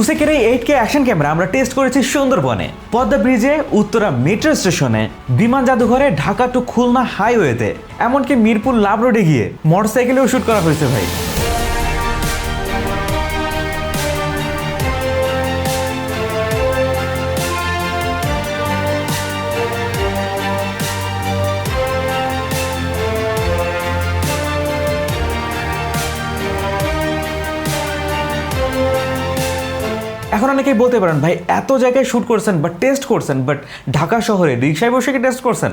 উসেকের এই eight K action camera আমরা test করেছি সুন্দরবনে। পদ্মা ব্রিজে, উত্তরা মেট্রো স্টেশনে বিমান জাদুঘরে, ঢাকা টু খুলনা হাইওয়েতে এমনকি মিরপুর লাভ রোডে গিয়ে মোটরসাইকেলেও শ্যুট করা হয়েছে ভাই। এখন অনেকেই বলতে পারেন, ভাই, এত জায়গায় শ্যুট করছেন বা টেস্ট করছেন বাট ঢাকা শহরে রিক্সায় বসে কি টেস্ট করছেন?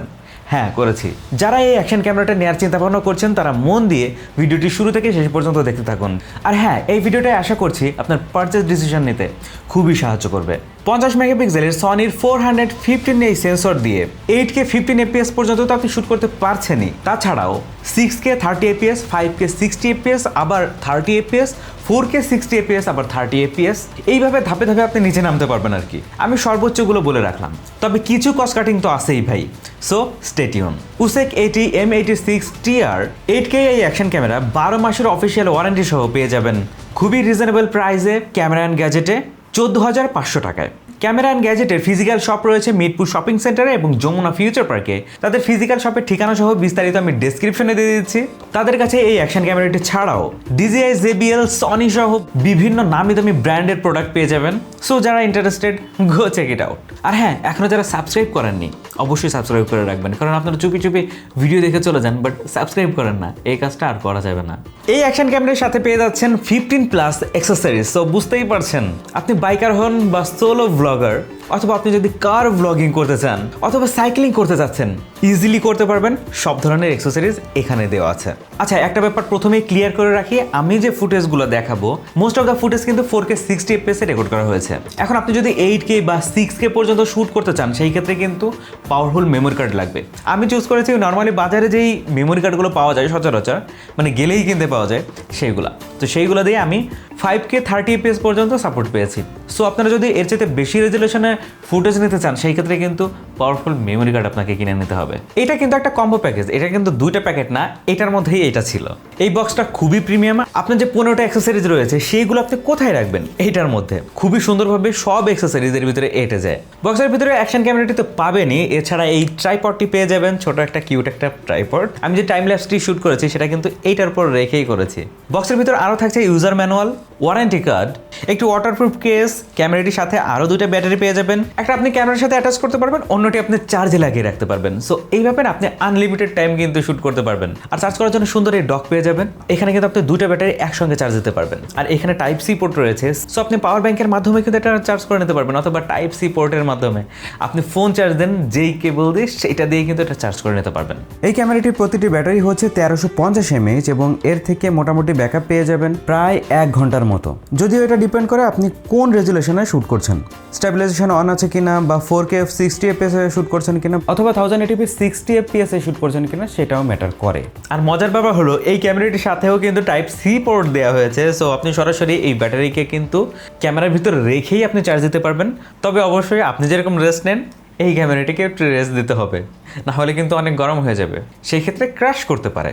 হ্যাঁ করেছি। যারা এই অ্যাকশন ক্যামেরাটা নেওয়ার চিন্তা ভাবনা করছেন, তারা মন দিয়ে ভিডিওটি শুরু থেকে শেষ পর্যন্ত দেখতে থাকুন। আর হ্যাঁ এই ভিডিওটাই আশা করছি আপনার পারচেস ডিসিশন নিতে খুবই সাহায্য করবে। পঞ্চাশ মেগাপিক্সেলের সনির ফোর হান্ড্রেড ফিফটিন এই সেন্সর দিয়ে এইট কে ফিফটিন এপিএস পর্যন্ত তো আপনি শ্যুট করতে পারছেনই। তাছাড়াও six K thirty FPS five K sixty FPS আবার thirty FPS four K sixty FPS আবার থার্টি এপিএস এইভাবে ধাপে ধাপে আপনি নিচে নামতে পারবেন আর কি। আমি সর্বোচ্চগুলো বলে রাখলাম। তবে কিছু কস্ট কাটিং তো আছেই ভাই। সো স্টেটিউন উসেক eighty M eighty six TR eight K এই অ্যাকশন ক্যামেরা বারো মাসের অফিসিয়াল ওয়ারেন্টি সহ পেয়ে যাবেন। খুবই রিজনেবল প্রাইসে ক্যামেরা অ্যান্ড গ্যাজেটে চোদ্দ হাজার পাঁচশো টাকায়। ক্যামেরা অ্যান্ড গ্যাজেটের ফিজিক্যাল শপ রয়েছে মিরপুর শপিং সেন্টারে এবং যমুনা ফিউচার পার্কে তাদের ফিজিক্যাল শপের ঠিকানা সহ বিস্তারিত আমি ডিসক্রিপশনে দিয়ে দিচ্ছি। তাদের কাছে এই অ্যাকশন ক্যামেরাটি ছাড়াও ডিজিআই জেবিএল সনি সহ বিভিন্ন নামি দামি ব্র্যান্ডের প্রোডাক্ট পেয়ে যাবেন। সো যারা interested go check it out আর হ্যাঁ এখনও যারা সাবস্ক্রাইব করেননি, অবশ্যই সাবস্ক্রাইব করে রাখবেন। কারণ আপনারা চুপি চুপি ভিডিও দেখে চলে যান বাট সাবস্ক্রাইব করেন না। এই কাজটা আর করা যাবে না। এই অ্যাকশন ক্যামেরার সাথে পেয়ে যাচ্ছেন ফিফটিন প্লাস এক্সেসরিজ সো বুঝতেই পারছেন, আপনি বাইকার হন বা সোলো ব্লগার অথবা আপনি যদি কার ব্লগিং করতে চান, অথবা সাইক্লিং করতে চাচ্ছেন ইজিলি করতে পারবেন। সব ধরনের এক্সেসরিজ এখানে দেওয়া আছে। আচ্ছা একটা ব্যাপার প্রথমেই ক্লিয়ার করে রাখি, আমি যে ফুটেজগুলো দেখাবো মোস্ট অফ দ্য ফুটেজ কিন্তু ফোর কে সিক্সটি এফপিএসে রেকর্ড করা হয়েছে। এখন আপনি যদি এইট কে বা সিক্স কে পর্যন্ত শ্যুট করতে চান, সেই ক্ষেত্রে কিন্তু পাওয়ারফুল মেমোরি কার্ড লাগবে। আমি চুজ করেছি নর্মালি বাজারে যেই মেমোরি কার্ডগুলো পাওয়া যায় সচরাচর মানে গেলেই কিনতে পাওয়া যায়, সেইগুলা। তো সেইগুলো দিয়ে আমি ফাইভ কে থার্টি এপিএস পর্যন্ত সাপোর্ট পেয়েছি। সো আপনারা যদি এর চাইতে বেশি রেজলিউশনে ফুটেজ নিতে চান, সেই ক্ষেত্রে কিন্তু পাওয়ারফুল মেমোরি কার্ড আপনাকে কিনে নিতে হবে। এটা কিন্তু একটা কম্বো প্যাকেজ এটা কিন্তু দুইটা প্যাকেট না, এটার মধ্যেই এটা ছিল। এই বক্সটা খুবই প্রিমিয়াম আপনার যে পনেরোটা অ্যাক্সেসরিজ রয়েছে, সেইগুলো আপনি কোথায় রাখবেন? এইটার মধ্যে। খুবই সুন্দরভাবে সব অ্যাক্সেসরিজের ভিতরে এটে যায় বক্সের ভিতরে অ্যাকশন ক্যামেরাটি তো পাবেনই, এছাড়া এই ট্রাইপডটি পেয়ে যাবেন, ছোট একটা কিউট একটা ট্রাইপড আমি যে টাইম ল্যাপসটি শুট করেছি, সেটা কিন্তু এইটার উপর রেখেই করেছি। বক্সের ভিতর আরও থাকছে ইউজার ম্যানুয়াল ওয়ারেন্টি কার্ড, একটি ওয়াটারপ্রুফ কেস ক্যামেরাটির সাথে আরও দুটো ব্যাটারি পেয়ে যাবেন। একটা আপনি ক্যামেরার সাথে অ্যাটাচ করতে পারবেন, অন্যটি আপনি চার্জে লাগিয়ে রাখতে পারবেন। সো এইভাবে আপনি আনলিমিটেড টাইম কিন্তু শ্যুট করতে পারবেন। আর চার্জ করার জন্য সুন্দর এই ডক পেয়ে যাবেন। এখানে কিন্তু আপনি দুটো ব্যাটারি একসঙ্গে চার্জ দিতে পারবেন। আর এখানে টাইপ সি পোর্ট রয়েছে। সো আপনি পাওয়ার ব্যাংকের মাধ্যমে কিন্তু এটা চার্জ করে নিতে পারবেন, অথবা টাইপ সি পোর্টের মাধ্যমে। আপনি ফোন চার্জ দেন, যেই কেবল দিয়ে, সেটা দিয়ে কিন্তু এটা চার্জ করে নিতে পারবেন। এই ক্যামেরাটির প্রতিটি ব্যাটারি হচ্ছে তেরোশো পঞ্চাশ এমএইচ এবং এর থেকে মোটামুটি ব্যাকআপ পেয়ে যাবেন প্রায় এক ঘণ্টার মতো। যদিও এটা ডিপেন্ড করে আপনি কোন রেজুলেশনে শ্যুট করছেন। স্টেবিলাইজেশন অন আছে কিনা বা four K sixty FPS shoot করছেন কিনা অথবা thousand ATP sixty FPS shoot করছেন কিনা সেটাও ম্যাটার করে। আর মজার ব্যাপার হলো, এই ক্যামেরাটির সাথেও কিন্তু টাইপ সি পোর্ট দেওয়া হয়েছে সো আপনি সরাসরি এই ব্যাটারিকে কিন্তু ক্যামেরার ভিতরে রেখেই আপনি চার্জ দিতে পারবেন। তবে অবশ্যই আপনি যেরকম রেস্ট নেন, এই ক্যামেরাটিকে একটু রেস্ট দিতে হবে। না হলে কিন্তু অনেক গরম হয়ে যাবে। সেই ক্ষেত্রে ক্র্যাশ করতে পারে।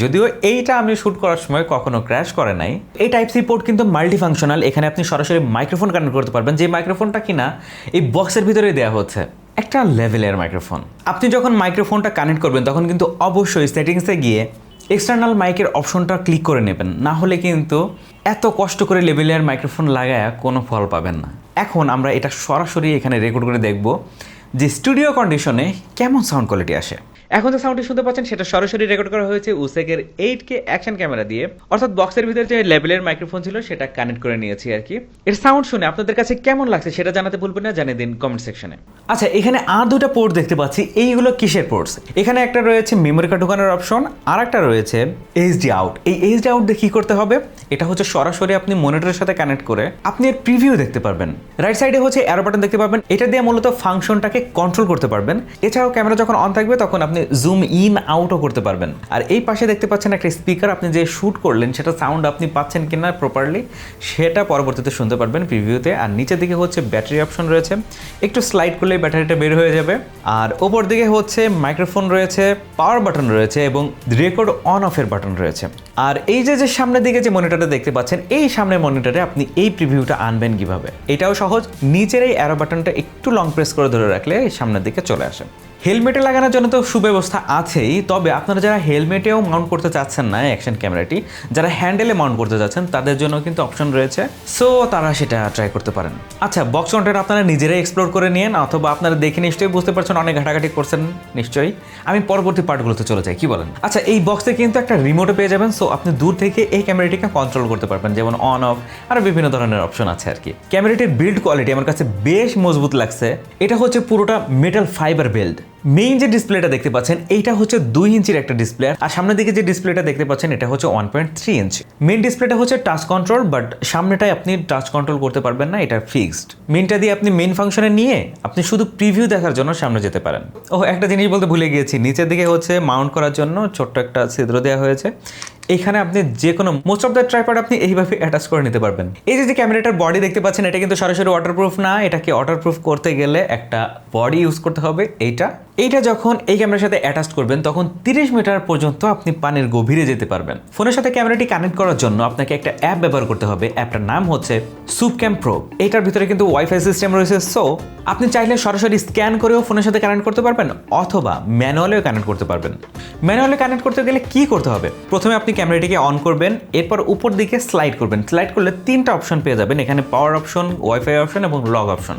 যদিও এইটা আমি শ্যুট করার সময় কখনো ক্র্যাশ করে নাই। এই টাইপ সি পোর্ট কিন্তু মাল্টি ফাংশনাল এখানে আপনি সরাসরি মাইক্রোফোন কানেক্ট করতে পারবেন, যে মাইক্রোফোনটা কিনা এই বক্সের ভিতরে দেওয়া হচ্ছে। একটা লেভেলের মাইক্রোফোন আপনি যখন মাইক্রোফোনটা কানেক্ট করবেন, তখন কিন্তু অবশ্যই সেটিংসে গিয়ে এক্সটার্নাল মাইকের অপশনটা ক্লিক করে নেবেন। না হলে কিন্তু এত কষ্ট করে লেভেলের মাইক্রোফোন লাগায় কোনো ফল পাবেন না। এখন আমরা এটা সরাসরি এখানে রেকর্ড করে দেখব যে স্টুডিও কন্ডিশনে কেমন সাউন্ড কোয়ালিটি আসে। এখন যে সাউন্ডটি শুনতে পাচ্ছেন, সেটা সরাসরি রেকর্ড করা হয়েছে উসেকের এইট কে অ্যাকশন ক্যামেরা দিয়ে। অর্থাৎ বক্সের ভিতরে যে লেভেলের মাইক্রোফোন ছিল, সেটা কানেক্ট করে নিয়েছি আর কি। এর সাউন্ড শুনে আপনাদের কাছে কেমন লাগছে সেটা জানাতে ভুলবেন না, জানিয়ে দিন কমেন্ট সেকশনে আচ্ছা এখানে আর দুটো পোর্ট দেখতে পাচ্ছি। এইগুলো কিসের পোর্টস এখানে একটা রয়েছে মেমোরি কার্ড ঢোকানোর অপশন আর একটা রয়েছে এইচডি আউট এই এইচডি আউট দিয়ে কি করতে হবে? এটা হচ্ছে সরাসরি আপনি মনিটরের সাথে কানেক্ট করে আপনি এর প্রিভিউ দেখতে পারবেন। রাইট সাইডে হচ্ছে অ্যারো বাটন দেখতে পাবেন এটা দিয়ে মূলত ফাংশনটাকে কন্ট্রোল করতে পারবেন। এছাড়াও ক্যামেরা যখন অন থাকবে, তখন আপনি জুম ইন আউটও করতে পারবেন। আর এই পাশে দেখতে পাচ্ছেন একটা স্পিকার আপনি যে শ্যুট করলেন, সেটা সাউন্ড আপনি পাচ্ছেন কিনা প্রপারলি সেটা পরবর্তীতে শুনতে পারবেন প্রিভিউতে আর নিচের দিকে হচ্ছে ব্যাটারি অপশন রয়েছে। একটু স্লাইড করলেই ব্যাটারিটা বের হয়ে যাবে। আর ওপর দিকে হচ্ছে মাইক্রোফোন রয়েছে পাওয়ার বাটন রয়েছে এবং রেকর্ড অন অফের বাটন রয়েছে। আর এই যে যে সামনের দিকে যে মনিটরটা দেখতে পাচ্ছেন, এই সামনের মনিটরে আপনি এই প্রিভিউটা আনবেন কীভাবে? এটাও সহজ। নিচের এই অ্যারো বাটনটা একটু লং প্রেস করে ধরে রাখলে সামনের দিকে চলে আসে। হেলমেটে লাগানোর জন্য তো সুব্যবস্থা আছেই, তবে আপনারা যারা হেলমেটেও মাউন্ট করতে চাচ্ছেন না অ্যাকশন ক্যামেরাটি যারা হ্যান্ডেলে মাউন্ট করতে চাচ্ছেন, তাদের জন্য কিন্তু অপশন রয়েছে। সো তারা সেটা ট্রাই করতে পারেন। আচ্ছা বক্স কন্টেন্ট আপনারা নিজেরাই এক্সপ্লোর করে নিন অথবা আপনারা দেখে নিশ্চয়ই বুঝতে পারছেন, অনেক ঘাটাঘাটি করছেন নিশ্চয়ই। আমি পরবর্তী পার্টগুলোতে চলে যাই, কি বলেন? আচ্ছা এই বক্সে কিন্তু একটা রিমোটও পেয়ে যাবেন সো আপনি দূর থেকে এই ক্যামেরাটিকে কন্ট্রোল করতে পারবেন, যেমন অন অফ আর বিভিন্ন ধরনের অপশন আছে আর কি। ক্যামেরাটির বিল্ড কোয়ালিটি আমার কাছে বেশ মজবুত লাগছে। এটা হচ্ছে পুরোটা মেটাল ফাইবার বিল্ড মেইন যে ডিসপ্লেটা দেখতে পাচ্ছেন, এইটা হচ্ছে দুই ইঞ্চির একটা ডিসপ্লে আর সামনের দিকে যে ডিসপ্লেটা দেখতে পাচ্ছেন, এটা হচ্ছে one point three inch main ডিসপ্লেটা হচ্ছে টাচ কন্ট্রোল বাট সামনেটাই আপনি টাচ কন্ট্রোল করতে পারবেন না, এটা ফিক্সড মেইনটা দিয়ে আপনি মেইন ফাংশনে নিয়ে আপনি শুধু প্রিভিউ দেখার জন্য সামনে যেতে পারেন। ও একটা জিনিস বলতে ভুলে গিয়েছি, নিচের দিকে হচ্ছে মাউন্ট করার জন্য ছোট্ট একটা ছিদ্র দেওয়া হয়েছে। এখানে আপনি যে কোনো মোস্ট অফ দ্য ট্রাইপড আপনি এইভাবে অ্যাটাচ করে নিতে পারবেন। এই যে যে ক্যামেরাটার বডি দেখতে পাচ্ছেন, এটা কিন্তু সরাসরি ওয়াটারপ্রুফ না, এটাকে ওয়াটারপ্রুফ করতে গেলে একটা বডি ইউজ করতে হবে, এইটা এইটা যখন এই ক্যামেরার সাথে অ্যাটাচ করবেন, তখন 30 মিটার পর্যন্ত আপনি পানির গভীরে যেতে পারবেন। ফোনের সাথে ক্যামেরাটি কানেক্ট করার জন্য আপনাকে একটা অ্যাপ ব্যবহার করতে হবে। অ্যাপটার নাম হচ্ছে সুপক্যাম প্রো এটার ভিতরে কিন্তু ওয়াইফাই সিস্টেম রয়েছে সো আপনি চাইলে সরাসরি স্ক্যান করেও ফোনের সাথে কানেক্ট করতে পারবেন, অথবা ম্যানুয়ালেও কানেক্ট করতে পারবেন। ম্যানুয়ালে কানেক্ট করতে গেলে কি করতে হবে? প্রথমে আপনি ক্যামেরাটিকে অন করবেন, এরপর উপর দিকে স্লাইড করবেন। স্লাইড করলে তিনটা অপশন পেয়ে যাবেন, এখানে পাওয়ার অপশন ওয়াইফাই অপশন এবং লগ অপশন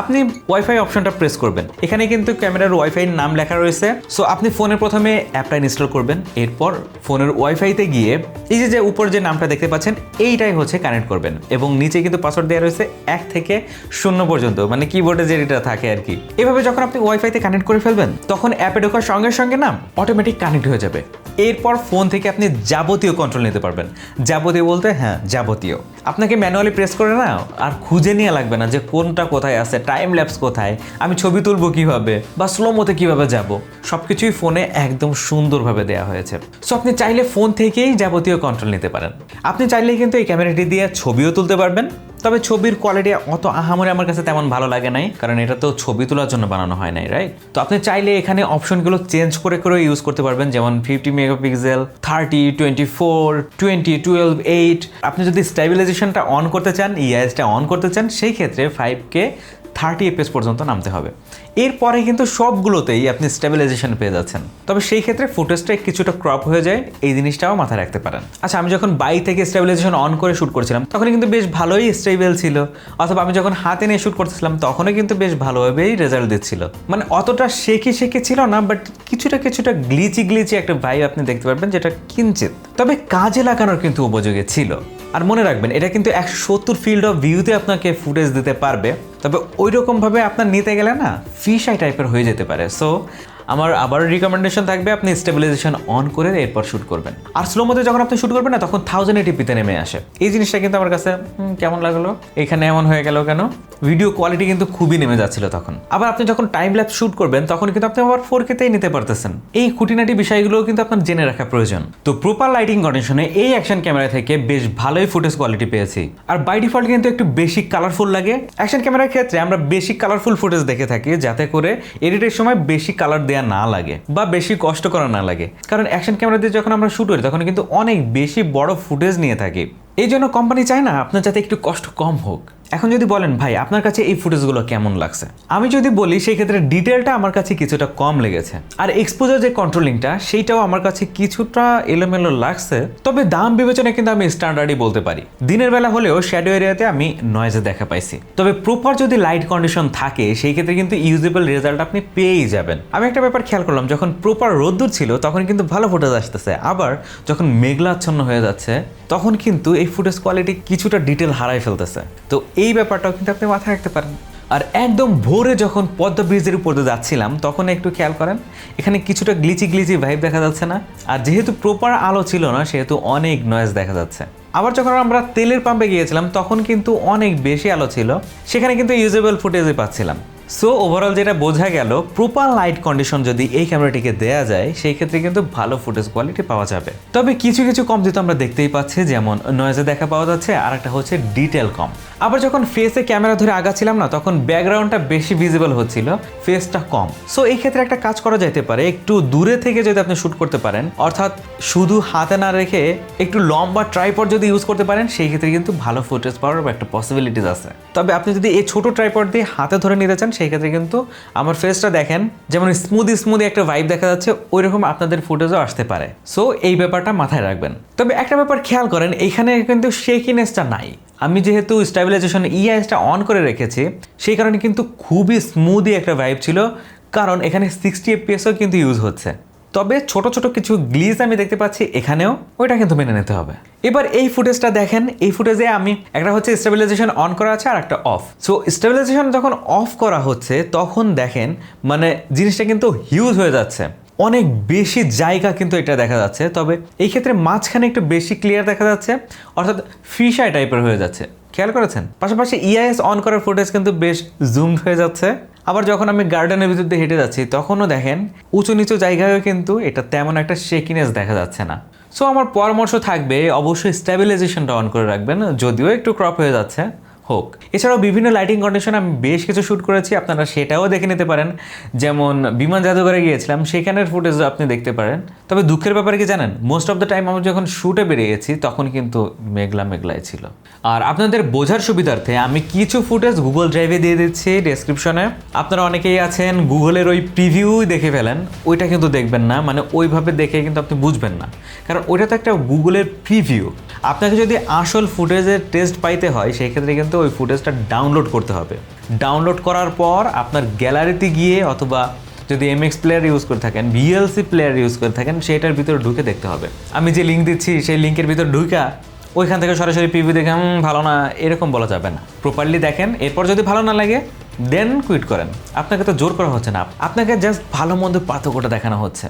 আপনি ওয়াইফাই অপশনটা প্রেস করবেন। এখানে কিন্তু ক্যামেরার ওয়াইফাই নাম লেখা রয়েছে। সো আপনি ফোনে প্রথমে অ্যাপটা ইনস্টল করবেন। এরপর ফোনের ওয়াইফাইতে গিয়ে এই যে যে উপর যে নামটা দেখতে পাচ্ছেন, এইটাই হচ্ছে কানেক্ট করবেন। এবং নিচে কিন্তু পাসওয়ার্ড দেওয়া রয়েছে এক থেকে শূন্য পর্যন্ত। মানে কিবোর্ডে যেটা থাকে আর কি। এভাবে যখন আপনি ওয়াইফাইতে কানেক্ট করে ফেলবেন, তখন অ্যাপে ঢোকার সঙ্গে সঙ্গে না অটোমেটিক কানেক্ট হয়ে যাবে। এরপর ফোন থেকে আপনি যাবতীয় কন্ট্রোল নিতে পারবেন। যাবতীয় বলতে হ্যাঁ যাবতীয়। আপনাকে ম্যানুয়ালি প্রেস করে না, আর খুঁজে নিয়ে লাগবে না যে কোনটা কোথায় আছে টাইম ল্যাপস কোথায়, আমি ছবি তুলবো কীভাবে, বা স্লো মতে কীভাবে যাব। সব কিছুই ফোনে একদম সুন্দরভাবে দেওয়া হয়েছে। সো আপনি চাইলে ফোন থেকেই যাবতীয় কন্ট্রোল নিতে পারেন। আপনি চাইলে কিন্তু এই ক্যামেরাটি দিয়ে ছবিও তুলতে পারবেন। তবে ছবির কোয়ালিটি অত আহামরে আমার কাছে তেমন ভালো লাগে নাই, কারণ এটা তো ছবি তোলার জন্য বানানো হয় নাই রাইট তো আপনি চাইলে এখানে অপশনগুলো চেঞ্জ করে করে ইউজ করতে পারবেন, যেমন fifty megapixel thirty twenty four twenty twelve eight আপনি যদি স্টেবিলাইজেশনটা অন করতে চান ইআইএসটা অন করতে চান, সেই ক্ষেত্রে ফাইভকে থার্টি এপিএস পর্যন্ত নামতে হবে। এরপরে কিন্তু সবগুলোতেই আপনি স্টেবিলাইজেশন পেয়ে যাচ্ছেন। তবে সেই ক্ষেত্রে ফুটেজটা কিছুটা ক্রপ হয়ে যায়, এই জিনিসটাও মাথায় রাখতে পারেন। আচ্ছা আমি যখন বাই থেকে স্টেবিলাইজেশন অন করে শ্যুট করছিলাম তখন কিন্তু বেশ ভালোই স্টেবল ছিল। অথবা আমি যখন হাতে নিয়ে শ্যুট করতেছিলাম তখনও কিন্তু বেশ ভালোভাবেই রেজাল্ট দিচ্ছিল। মানে অতটা শেখে শেখে ছিল না বাট কিছুটা কিছুটা গ্লিচি গ্লিচি একটা ভাই আপনি দেখতে পারবেন, যেটা কিঞ্চিত। তবে কাজে লাগানোর কিন্তু উপযোগী ছিল। আর মনে রাখবেন, এটা কিন্তু একশো সত্তর ফিল্ড অফ ভিউতে আপনাকে ফুটেজ দিতে পারবে। তবে ওই রকমভাবে আপনার নিতে গেলে না ফিশাই টাইপের হয়ে যেতে পারে। সো আমার আবার রিকমেন্ডেশন থাকবে, আপনি স্টেবিলাইজেশন অন করে এরপর শ্যুট করবেন। আর স্লো মধ্যে যখন আপনি শ্যুট করবেন না, তখন থাউজেন্ড এটিপিতে নেমে আসে। এই জিনিসটা কিন্তু আমার কাছে কেমন লাগল? এখানে এমন হয়ে গেল কেন? ভিডিও কোয়ালিটি কিন্তু খুবই নেমে যাচ্ছিল তখন। আবার আপনি যখন টাইম ল্যাপ শ্যুট করবেন, তখন কিন্তু আপনি আবার ফোর কেতেই নিতে পারতেছেন। এই খুঁটিনাটি বিষয়গুলো কিন্তু আপনার জেনে রাখা প্রয়োজন। তো প্রপার লাইটিং কন্ডিশনে এই অ্যাকশন ক্যামেরা থেকে বেশ ভালোই ফুটেজ কোয়ালিটি পেয়েছি। আর বাই ডিফল্ট কিন্তু একটু বেশি কালারফুল লাগে। অ্যাকশন ক্যামেরার ক্ষেত্রে আমরা বেশি কালারফুল ফুটেজ দেখে থাকি, যাতে করে এডিটের সময় বেশি কালার দেওয়া না লাগে বা বেশি কষ্ট করা না লাগে। কারণ অ্যাকশন ক্যামেরা দিয়ে যখন আমরা শ্যুট করি, তখন কিন্তু অনেক বেশি বড় ফুটেজ নিয়ে থাকি। এই জন্য কোম্পানি চায় না আপনার যাতে একটু কষ্ট কম হোক। এখন যদি বলেন, ভাই, আপনার কাছে এই ফুটেজগুলো কেমন লাগছে? আমি যদি বলি, সেই ক্ষেত্রে ডিটেলটা আমার কাছে কিছুটা কম লেগেছে। আর এক্সপোজার যে কন্ট্রোলিংটা সেইটাও আমার কাছে কিছুটা এলোমেলো লাগছে। তবে দাম বিবেচনায় কিন্তু আমি স্ট্যান্ডার্ডই বলতে পারি। দিনের বেলা হলেও শ্যাডো এরিয়াতে আমি নয়েজে দেখা পাইছি। তবে প্রপার যদি লাইট কন্ডিশন থাকে, সেই ক্ষেত্রে কিন্তু ইউজেবল রেজাল্ট আপনি পেয়েই যাবেন। আমি একটা ব্যাপার খেয়াল করলাম, যখন প্রপার রোদ্দুর ছিল, তখন কিন্তু ভালো ফুটেজ আসতেছে। আবার যখন মেঘলাচ্ছন্ন হয়ে যাচ্ছে, তখন কিন্তু এই ফুটেজ কোয়ালিটি কিছুটা ডিটেল হারাই ফেলতেছে। তো এই ব্যাপারটাও কিন্তু আপনি মাথায় রাখতে পারেন। আর একদম ভোরে যখন পদ্মা ব্রিজের উপর দিয়ে যাচ্ছিলাম, তখন একটু খেয়াল করেন, এখানে কিছুটা গ্লিচি গ্লিচি ভাইব দেখা যাচ্ছে না। আর যেহেতু প্রপার আলো ছিল না, সেহেতু অনেক নয়েজ দেখা যাচ্ছে। আবার যখন আমরা তেলের পাম্পে গিয়েছিলাম, তখন কিন্তু অনেক বেশি আলো ছিল। সেখানে কিন্তু ইউজেবল ফুটেজে পাচ্ছিলাম। সো ওভারঅল যেটা বোঝা গেল, প্রপার লাইট কন্ডিশন যদি এই ক্যামেরাটিকে দেয়া যায়, সেই ক্ষেত্রে কিন্তু ভালো ফুটেজ কোয়ালিটি পাওয়া যাবে। তবে কিছু কিছু কম যেহেতু আমরা দেখতেই পাচ্ছি, যেমন নয়েজে দেখা পাওয়া যাচ্ছে আর একটা হচ্ছে ডিটেল কম। আবার যখন ফেসে ক্যামেরা ধরে আগাচ্ছিলাম না, তখন ব্যাকগ্রাউন্ডটা বেশি ভিজিবল হচ্ছিল ফেসটা কম। সো এই ক্ষেত্রে একটা কাজ করা যেতে পারে, একটু দূরে থেকে যদি আপনি শ্যুট করতে পারেন, অর্থাৎ শুধু হাতে না রেখে একটু লম্বা ট্রাইপড যদি ইউজ করতে পারেন, সেই ক্ষেত্রে কিন্তু ভালো ফুটেজ পাওয়ার একটা পসিবিলিটিস আছে। তবে আপনি যদি এই ছোট ট্রাইপড দিয়ে হাতে ধরে নিতে চান সেই ক্ষেত্রে কিন্তু আমার ফেসটা দেখেন, যেমন স্মুদি স্মুদি একটা ভাইব দেখা যাচ্ছে ওই রকম আপনাদের ফুটেজও আসতে পারে। সো এই ব্যাপারটা মাথায় রাখবেন। তবে একটা ব্যাপার খেয়াল করেন, এখানে কিন্তু শেকিনেসটা নাই। আমি যেহেতু স্টেবিলাইজেশন ইআইএসটা অন করে রেখেছি, সেই কারণে কিন্তু খুবই স্মুদি একটা ভাইব ছিল, কারণ এখানে সিক্সটি এফপিএসও কিন্তু ইউজ হচ্ছে। তবে ছোট ছোট কিছু গ্লিজ আমি দেখতে পাচ্ছি এখানেও, ওইটা কিন্তু মেনে নিতে হবে। এবার এই ফুটেজটা দেখেন, এই ফুটেজে আমি একটা হচ্ছে স্টেবিলাইজেশন অন করা আছে আর একটা অফ সো স্টেবিলাইজেশন যখন অফ করা হচ্ছে, তখন দেখেন মানে জিনিসটা কিন্তু হিউজ হয়ে যাচ্ছে। অনেক বেশি জায়গা কিন্তু এটা দেখা যাচ্ছে, তবে এই ক্ষেত্রে মাঝখানে একটু বেশি ক্লিয়ার দেখা যাচ্ছে, অর্থাৎ ফিশাই টাইপের হয়ে যাচ্ছে। খেয়াল করেছেন? পাশাপাশি ইআইএস অন করার ফুটেজ কিন্তু বেশ জুমড হয়ে যাচ্ছে। আবার যখন আমি গার্ডেনের ভিতর দিয়ে হেঁটে যাচ্ছি, তখনও দেখেন উঁচু নিচু জায়গায়ও কিন্তু এটা তেমন একটা শেকিনেস দেখা যাচ্ছে না। সো আমার পরামর্শ থাকবে, অবশ্যই স্ট্যাবিলাইজেশনটা অন করে রাখবেন, যদিও একটু ক্রপ হয়ে যাচ্ছে। হোক। এছাড়াও বিভিন্ন লাইটিং কন্ডিশন আমি বেশ কিছু শ্যুট করেছি, আপনারা সেটাও দেখে নিতে পারেন। যেমন বিমান জাদুঘরে গিয়েছিলাম, সেখানের ফুটেজ আপনি দেখতে পারেন। তবে দুঃখের ব্যাপারে কি জানেন মোস্ট অফ দ্য টাইম আমি যখন শ্যুটে বেরিয়ে গেছি তখন কিন্তু মেঘলা মেঘলাই ছিল। আর আপনাদের বোঝার সুবিধার্থে আমি কিছু ফুটেজ গুগল ড্রাইভে দিয়ে দিচ্ছি ডেসক্রিপশনে আপনারা অনেকেই আছেন গুগলের ওই প্রিভিউ দেখে ফেলেন, ওইটা কিন্তু দেখবেন না। মানে ওইভাবে দেখে কিন্তু আপনি বুঝবেন না। কারণ ওইটা তো একটা গুগলের প্রিভিউ আপনাকে যদি আসল ফুটেজের টেস্ট পাইতে হয়, সেই ক্ষেত্রে কিন্তু ওই ফুটেজটা ডাউনলোড করতে হবে। ডাউনলোড করার পর আপনার গ্যালারিতে গিয়ে অথবা যদি এমএক্স প্লেয়ার ইউজ করে থাকেন ভিএলসি প্লেয়ার ইউজ করে থাকেন সেটার ভিতরে ঢুকে দেখতে হবে। আমি যে লিঙ্ক দিচ্ছি, সেই লিঙ্কের ভিতর ঢুকা ওইখান থেকে সরাসরি পিভি দেখে ভালো না। এরকম বলা যাবে না। প্রপারলি দেখেন, এরপর যদি ভালো না লাগে দেন কুইট করেন। আপনাকে তো জোর করা হচ্ছে না। আপনাকে জাস্ট ভালো মন্দ পার্থক্যটা দেখানো হচ্ছে।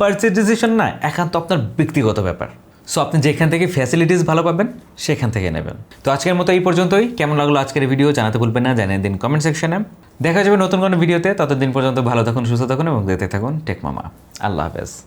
পারচেজ ডিসিশন না, একান্ত আপনার ব্যক্তিগত ব্যাপার। সো আপনি যেখান থেকে ফ্যাসিলিটিস ভালো পাবেন, সেখান থেকে নেবেন। তো আজকের মতো এই পর্যন্তই। কেমন লাগল আজকের ভিডিও জানাতে ভুলবেন না, জানিয়ে দিন কমেন্ট সেকশনে দেখা যাবে নতুন কোনো ভিডিওতে ততদিন পর্যন্ত ভালো থাকুন, সুস্থ থাকুন এবং দেখতে থাকুন টেক মামা আল্লাহ হাফেজ।